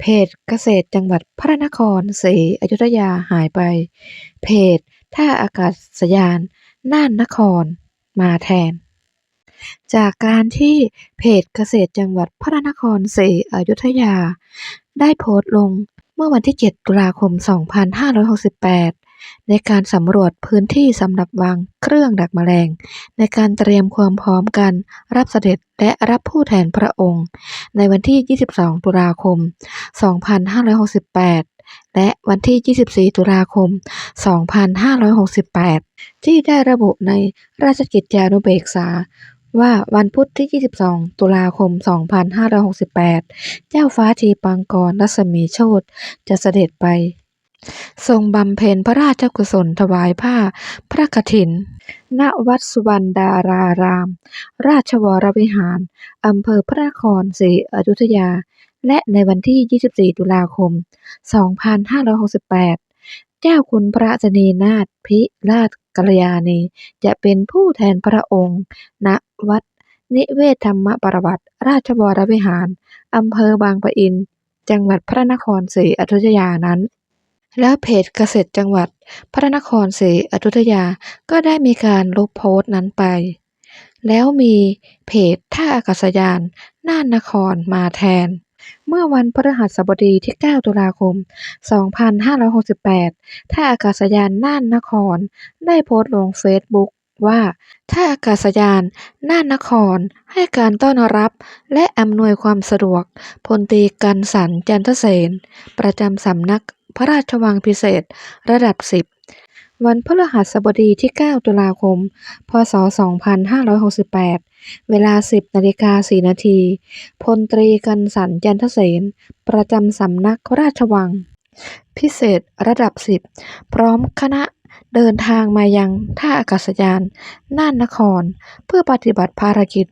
เพจเกษตรจังหวัดพระนครศรีอยุธยาหายไป เพจท่าอากาศยานน่านนครมาแทน จากการที่เพจเกษตรจังหวัดพระนครศรีอยุธยา ได้โพสต์ลงเมื่อวันที่ 7 ตุลาคม 2568 ในการสำรวจพื้นที่สำหรับวางเครื่องดักแมลง ในการเตรียมความพร้อมกันรับเสด็จและรับผู้แทนพระองค์ ในวันที่ 22 ตุลาคม 2568และวันที่ 24 ตุลาคม 2568 ที่ได้ระบุในราชกิจจานุเบกษา ว่าวันพุธที่ 22 ตุลาคม 2568 เจ้าฟ้าทีปังกรรัศมีโชติจะเสด็จไป ทรงบำเพ็ญพระราชกุศลถวายผ้าพระกฐิน ณ วัดสุวรรณดาราราม ราชวรวิหาร อำเภอพระนครศรีอยุธยา และในวันที่ 24 ตุลาคม 2568 เจ้าคุณพระชนีนาถพิราชกัลยาณี จะเป็นผู้แทนพระองค์ ณ วัดนิเวศธรรมประวัติ ราชวรวิหาร อำเภอบางปะอิน จังหวัดพระนครศรีอยุธยานั้น แล้วเพจเกษตรจังหวัด พระนครศรีอยุธยาก็ได้มีการลบโพสต์นั้นไป แล้วมีเพจท่าอากาศยาน น่านนครมาแทน เมื่อวันพฤหัสบดีที่ 9 ตุลาคม 2568 ท่าอากาศยานน่านนคร ได้โพสต์ลงเฟซบุ๊กว่าท่าอากาศยาน น่านนคร ให้การต้อนรับ และอำนวยความสะดวกพลตรีกรรสันจันทเสน ประจำสำนัก พระราชวังพิเศษ ระดับ 10 วันพฤหัสบดีที่ 9 ตุลาคม พศ 2568 เวลา 10นาฬิกา4นาทีพลตรีกรรสันต์จันทเสน ประจำสำนักราชวัง พิเศษระดับ 10 พร้อมคณะเดินทางมายังท่าอากาศยาน น่านนคร เพื่อปฏิบัติภารกิจ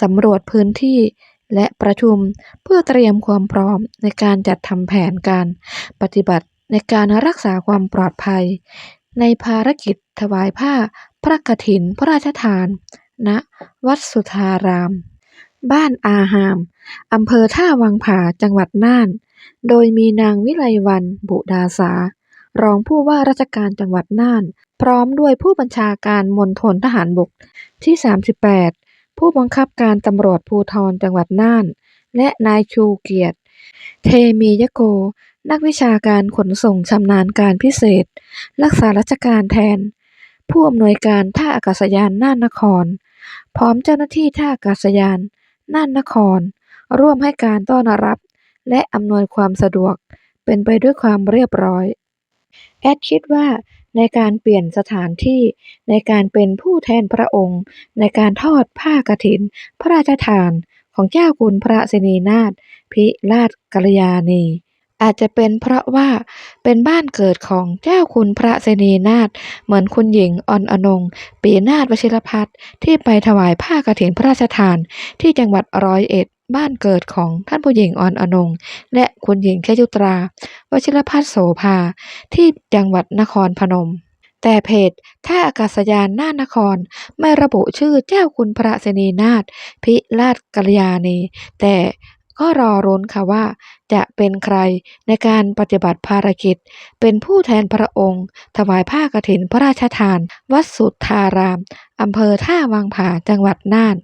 สำรวจพื้นที่ และประชุมเพื่อเตรียมความพร้อมในการจัดทำแผนการปฏิบัติในการรักษาความปลอดภัย ในภารกิจถวายผ้าพระกฐินพระราชทาน ณ วัดสุทธาราม บ้านอาหาม อำเภอท่าวังผาจังหวัดน่าน โดยมีนางวิไลวรรณบุดาสา รองผู้ว่าราชการจังหวัดน่าน พร้อมด้วยผู้บัญชาการมณฑลทหารบกที่ 38 ผู้บังคับการตำรวจภูธรจังหวัดน่าน และนายชูเกียรติ เทมียโก นักวิชาการขนส่งชำนาญการพิเศษ รักษาราชการแทน ผู้อำนวยการท่าอากาศยานน่านนคร พร้อมเจ้าหน้าที่ท่าอากาศยานน่านนคร ร่วมให้การต้อนรับ และอำนวยความสะดวกเป็นไปด้วยความเรียบร้อย แอดคิดว่า ในการเปลี่ยนสถานที่ในการเป็นผู้แทนพระองค์ ในการทอดผ้ากฐิน พระราชทานของเจ้าคุณพระชนีนาถพิราชกัลยาณี อาจจะเป็นเพราะว่าเป็นบ้านเกิดของเจ้าคุณพระชนีนาถเหมือนคุณหญิงอ่อนอนง ปีนาถวชิรพัฒน์ที่ไปถวายผ้ากฐินพระราชทานที่จังหวัดร้อยเอ็ดบ้านเกิดของท่านผู้หญิงอ่อนอนง และคุณหญิงแคยุตรา วชิรพัฒน์โสภา ที่จังหวัดนครพนม แต่เพจท่าอากาศยานน่านนครไม่ระบุชื่อเจ้าคุณพระชนีนาถพิราชกัลยาณีแต่ก็รอรุ้นค่ะว่า จะเป็นใครในการปฏิบัติภารกิจ เป็นผู้แทนพระองค์ ถวายผ้ากฐินพระราชทาน วัดสุทธาราม อำเภอท่าวังผาจังหวัดน่าน